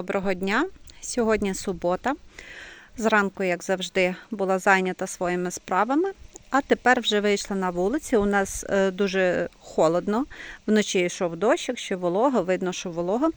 Доброго дня. Сьогодні субота. Зранку, як завжди, була зайнята своїми справами, а тепер вже вийшла на вулиці. У нас е, дуже холодно. Вночі йшов дощ, якщо волога, видно, що волога.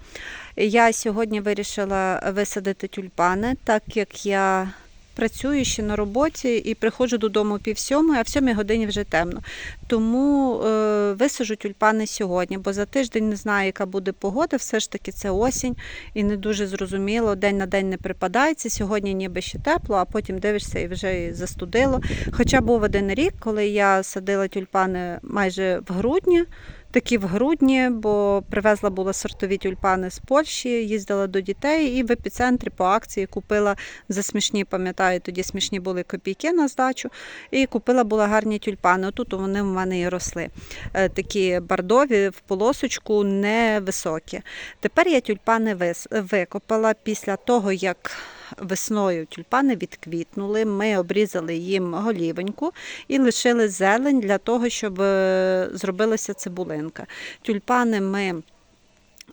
Я сьогодні вирішила висадити тюльпани, так як я працюю ще на роботі і приходжу додому пів сьомої, а в сьомій годині вже темно. Тому е, висаджу тюльпани сьогодні, бо за тиждень не знаю, яка буде погода. Все ж таки це осінь і не дуже зрозуміло. День на день не припадається. Сьогодні ніби ще тепло, а потім дивишся і вже застудило. Хоча був один рік, коли я садила тюльпани майже в грудні. Такі в грудні, бо привезла була сортові тюльпани з Польщі, їздила до дітей і в епіцентрі по акції купила за смішні, пам'ятаю, тоді смішні були копійки на здачу. І купила була гарні тюльпани. Отут вони в мене і росли. Е, Такі бардові в полосочку невисокі. Тепер я тюльпани викопала після того, як весною тюльпани відквітнули. Ми обрізали їм голівоньку і лишили зелень для того, щоб е, зробилася цибулинка. Тюльпани ми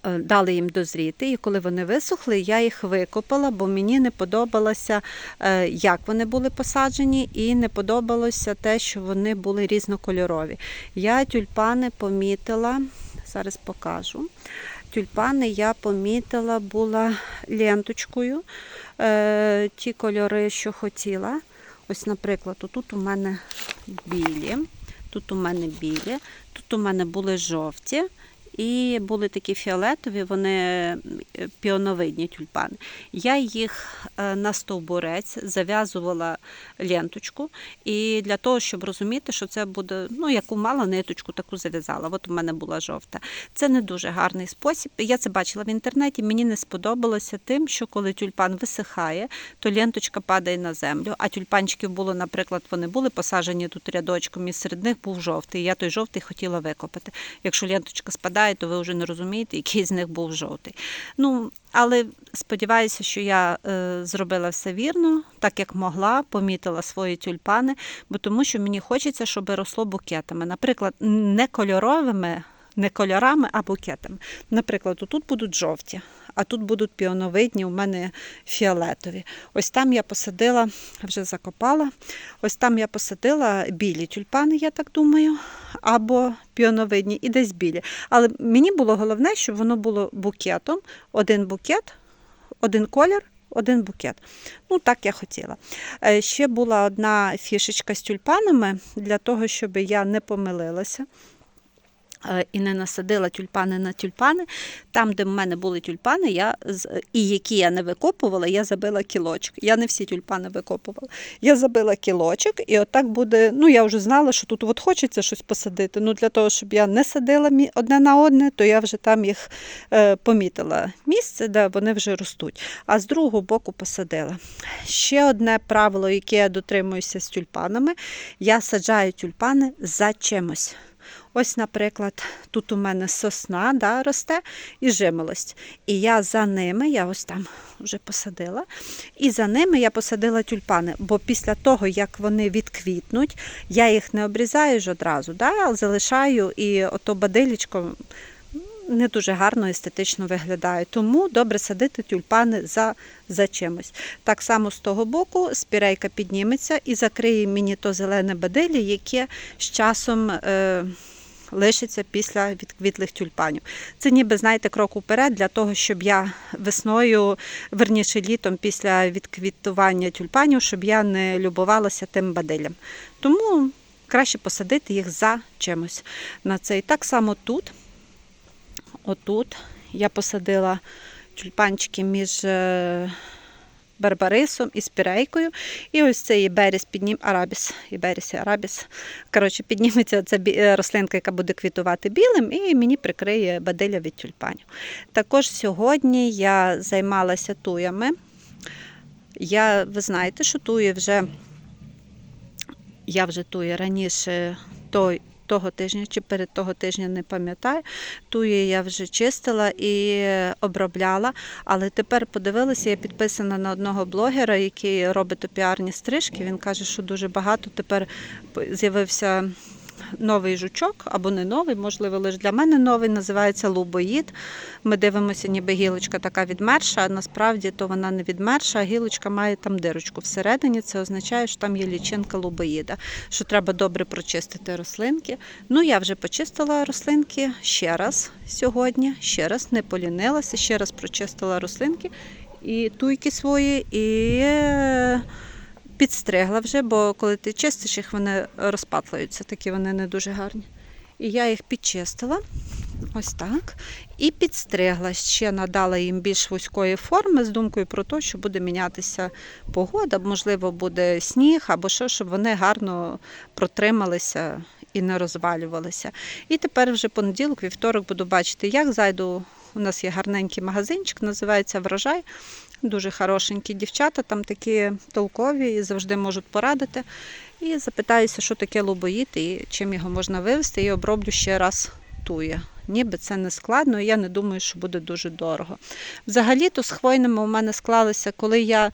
е, дали їм дозріти, і коли вони висохли, я їх викопала, бо мені не подобалося, е, як вони були посаджені, і не подобалося те, що вони були різнокольорові. Я тюльпани помітила, зараз покажу. Тюльпани я помітила була ленточкою, е, ті кольори, що хотіла. Ось, наприклад, тут у мене білі, тут у мене білі, тут у мене були жовті. І були такі фіолетові, вони е, піоновидні тюльпани. Я їх е, на стовбурець зав'язувала ленточку, і для того, щоб розуміти, що це буде, ну, яку мала ниточку, таку зав'язала. От у мене була жовта. Це не дуже гарний спосіб. Я це бачила в інтернеті. Мені не сподобалося тим, що коли тюльпан висихає, то ленточка падає на землю. А тюльпанчиків було, наприклад, вони були посаджені тут рядочком, і серед них був жовтий. Я той жовтий хотіла викопати. Якщо ленточка спадає, то ви вже не розумієте, який з них був жовтий. Ну, але сподіваюся, що я е, зробила все вірно, так як могла, помітила свої тюльпани, бо тому що мені хочеться, щоб росло букетами. Наприклад, не кольоровими. Не кольорами, а букетами. Наприклад, тут будуть жовті, а тут будуть піоновидні, у мене фіолетові. Ось там я посадила, вже закопала. Ось там я посадила білі тюльпани, я так думаю, або піоновидні, і десь білі. Але мені було головне, щоб воно було букетом, один букет, один колір. Один букет. Ну, так я хотіла. Е, Ще була одна фішечка з тюльпанами для того, щоб я не помилилася і не насадила тюльпани на тюльпани. Там, де в мене були тюльпани, я, і які я не викопувала, я забила кілочок. Я не всі тюльпани викопувала. Я забила кілочок, і отак буде. Ну, я вже знала, що тут от хочеться щось посадити. Ну, для того, щоб я не садила одне на одне, то я вже там їх е, помітила місце, де вони вже ростуть. А з другого боку посадила. Ще одне правило, яке я дотримуюся з тюльпанами, я саджаю тюльпани за чимось. Ось, наприклад, тут у мене сосна да, росте і жимолость. І я за ними, я ось там вже посадила, і за ними я посадила тюльпани, бо після того, як вони відквітнуть, я їх не обрізаю ж одразу, да, а залишаю і ото бадилічко не дуже гарно естетично виглядає. Тому добре садити тюльпани за, за чимось. Так само з того боку спірейка підніметься і закриє мені то зелене бадилля, яке з часом. Е, Лишиться після відквітлих тюльпанів. Це ніби, знаєте, крок уперед для того, щоб я весною, верніше літом, після відквітування тюльпанів, щоб я не любувалася тим бадиллям. Тому краще посадити їх за чимось на цей. Так само тут отут я посадила тюльпанчики між е, барбарисом і спірейкою. І ось цей іберіс піднім арабіс. Іберіс і арабіс. Коротше, підніметься ця е, рослинка, яка буде квітувати білим, і мені прикриє бадиля від тюльпанів. Також сьогодні я займалася туями. Я, ви знаєте, що туї вже я вже туї раніше той, того тижня чи перед того тижня не пам'ятаю. Туї я вже чистила і обробляла. Але тепер подивилася, я підписана на одного блогера, який робить піарні стрижки. Він каже, що дуже багато тепер з'явився новий жучок, або не новий, можливо, лише для мене новий, називається лубоїд. Ми дивимося, ніби гілочка така відмерша, а насправді то вона не відмерша, а гілочка має там дирочку всередині. Це означає, що там є лічинка лубоїда, що треба добре прочистити рослинки. Ну, я вже почистила рослинки ще раз сьогодні, ще раз не полінилася, ще раз прочистила рослинки і туйки свої, і підстригла вже, бо коли ти чистиш їх, вони розпатлюються, такі вони не дуже гарні. І я їх підчистила. Ось так. І підстригла, ще надала їм більш вузької форми з думкою про те, що буде мінятися погода, можливо, буде сніг або що, щоб вони гарно протрималися і не розвалювалися. І тепер вже понеділок, вівторок буду бачити, як зайду. У нас є гарненький магазинчик, називається Врожай. Дуже хорошенькі дівчата, там такі толкові і завжди можуть порадити. І запитаюся, що таке лубоїд і чим його можна вивезти, і оброблю ще раз тує. Ніби це не складно, і я не думаю, що буде дуже дорого. Взагалі-то з хвойними у мене склалося, коли я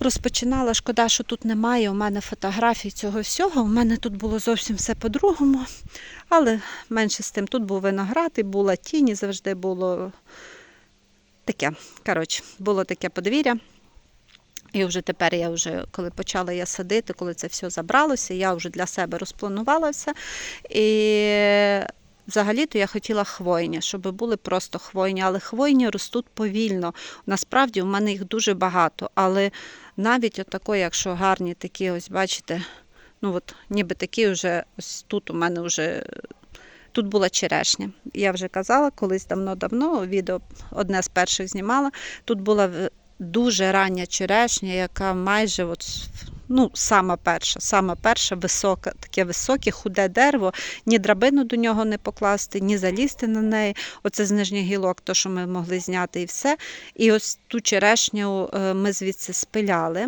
розпочинала, шкода, що тут немає у мене фотографій цього всього. У мене тут було зовсім все по-другому. Але менше з тим, тут був виноград, і була тінь, і завжди було таке. Коротше, було таке подвір'я. І вже тепер я вже, коли почала я садити, коли це все забралося, я вже для себе розпланувала все. І взагалі-то я хотіла хвойні, щоб були просто хвойні, але хвойні ростуть повільно. Насправді у мене їх дуже багато, але навіть отако, якщо гарні такі, ось бачите, ну от ніби такі вже ось тут у мене вже. Тут була черешня. Я вже казала, колись давно-давно відео одне з перших знімала. Тут була дуже рання черешня, яка майже от, ну, сама перша, сама перша висока, таке високе, худе дерево, ні драбину до нього не покласти, ні залізти на неї. Оце з нижніх гілок, то, що ми могли зняти, і все. І ось ту черешню е, ми звідси спиляли,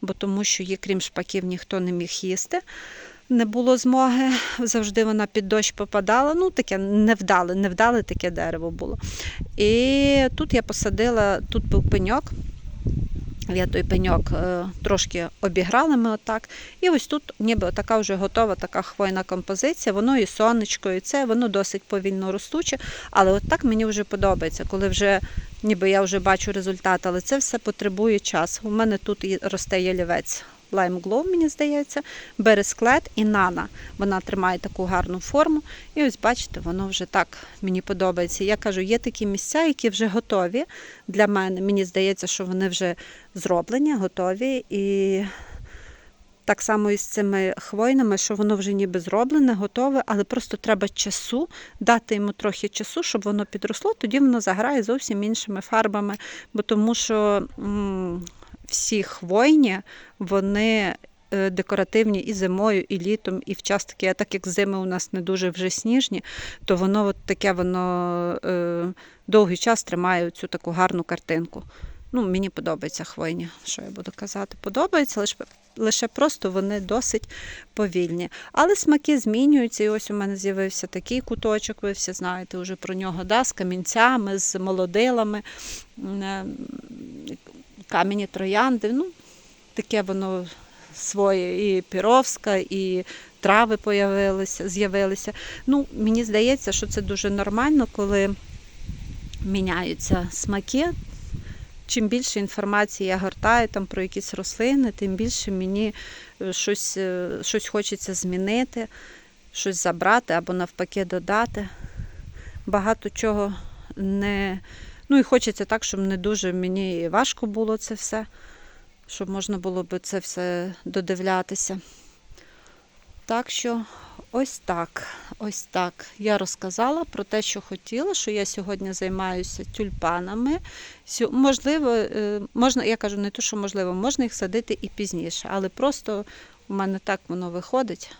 бо тому що її, крім шпаків, ніхто не міг їсти. Не було змоги, завжди вона під дощ попадала. Ну, таке невдале, невдале таке дерево було. І тут я посадила, тут був пеньок. Я той пеньок е, трошки обіграла ми отак. І ось тут ніби така вже готова така хвойна композиція, воно і сонечко, і це, воно досить повільно ростуче. Але от так мені вже подобається, коли вже ніби я вже бачу результат, але це все потребує часу. У мене тут і росте ялівець Lime Glow, мені здається, бересклет і нана. Вона тримає таку гарну форму. І ось бачите, воно вже так мені подобається. Я кажу, є такі місця, які вже готові для мене. Мені здається, що вони вже зроблені, готові. І так само і з цими хвойними, що воно вже ніби зроблене, готове, але просто треба часу, дати йому трохи часу, щоб воно підросло, тоді воно заграє зовсім іншими фарбами. Бо тому що м, всі хвойні, вони е, декоративні і зимою, і літом, і в час таке, а так як зими у нас не дуже вже сніжні, то воно от таке воно е, довгий час тримає цю таку гарну картинку. Ну, мені подобаються хвойні, що я буду казати. Подобається, лише, лише просто вони досить повільні. Але смаки змінюються. І ось у мене з'явився такий куточок, ви всі знаєте вже про нього, да, з камінцями, з молодилами, м, е, камені троянди. Ну, таке воно своє, і піровська, і трави з'явилися. Ну, мені здається, що це дуже нормально, коли міняються смаки. Чим більше інформації я гортаю там про якісь рослини, тим більше мені е, щось, е, щось хочеться змінити, щось забрати або навпаки додати. Багато чого не. Ну і хочеться так, щоб не дуже мені важко було це все, щоб можна було би це все додивлятися. Так що ось так, ось так. Я розказала про те, що хотіла, що я сьогодні займаюся тюльпанами. Можливо, е, можна, я кажу не те, що можливо, можна їх садити і пізніше, але просто у мене так воно виходить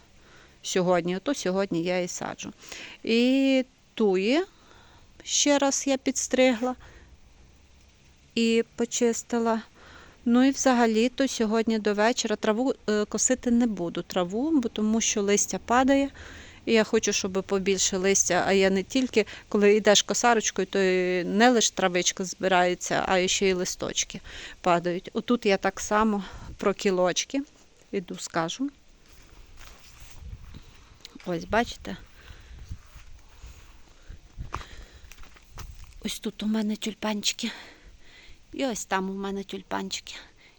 сьогодні, ото сьогодні я і саджу. І туї ще раз я підстригла і почистила. Ну і взагалі-то сьогодні до вечора траву е, косити не буду траву, бо тому що листя падає. І я хочу, щоб побільше листя, а я не тільки, коли йдеш косарочкою, то не лише травичка збирається, а ще й листочки падають. Отут я так само про кілочки. Іду, скажу. Ось, бачите? Ось тут у мене тюльпанчики. І ось там у мене тюльпанчики.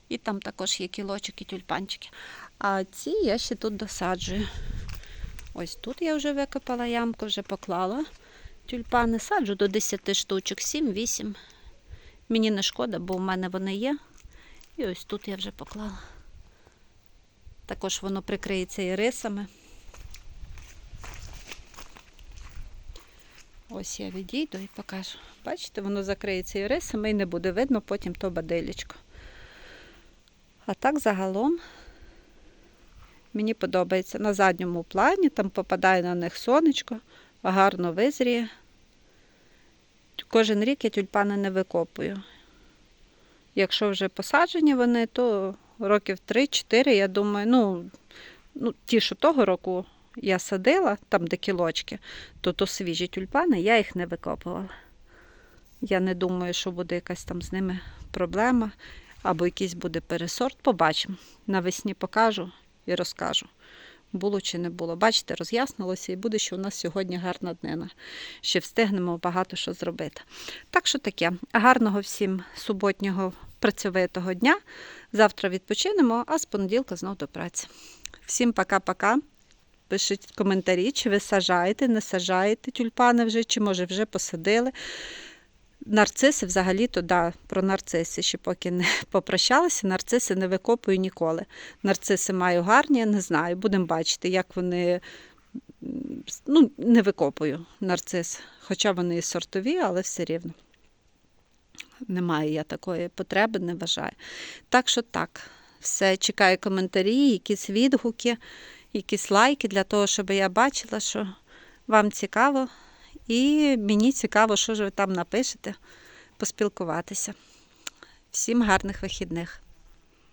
І там також є кілочки тюльпанчики. А ці я ще тут досаджую. Ось тут я вже викопала ямку, вже поклала тюльпани. Саджу до 10 штучок, 7-8. Мені не шкода, бо в мене вони є. І ось тут я вже поклала. Також воно прикриється і рисами. Ось я відійду і покажу. Бачите, воно закриється і рисами і не буде видно потім то бадилечко. А так загалом мені подобається на задньому плані, там попадає на них сонечко, гарно визріє. Кожен рік я тюльпани не викопую. Якщо вже посаджені вони, то років 3-4, я думаю, ну, ну, ті, що того року я садила, там де кілочки, то то свіжі тюльпани, я їх не викопувала. Я не думаю, що буде якась там з ними проблема, або якийсь буде пересорт. Побачимо. Навесні покажу і розкажу. Було чи не було. Бачите, роз'яснилося і буде, що у нас сьогодні гарна днина. Ще встигнемо багато що зробити. Так що таке. Гарного всім суботнього працьовитого дня. Завтра відпочинемо, а з понеділка знов до праці. Всім пока-пока. Пишіть коментарі, чи ви сажаєте, не сажаєте тюльпани вже, чи може вже посадили. Нарциси взагалі-то, да, про нарциси ще поки не попрощалася, нарциси не викопую ніколи. Нарциси маю гарні, я не знаю, будемо бачити, як вони. Ну, не викопую нарцис, хоча вони і сортові, але все рівно. Немає я такої потреби, не вважаю. Так що так, все, чекаю коментарі, якісь відгуки, якісь лайки для того, щоб я бачила, що вам цікаво. І мені цікаво, що ж ви там напишете, поспілкуватися. Всім гарних вихідних!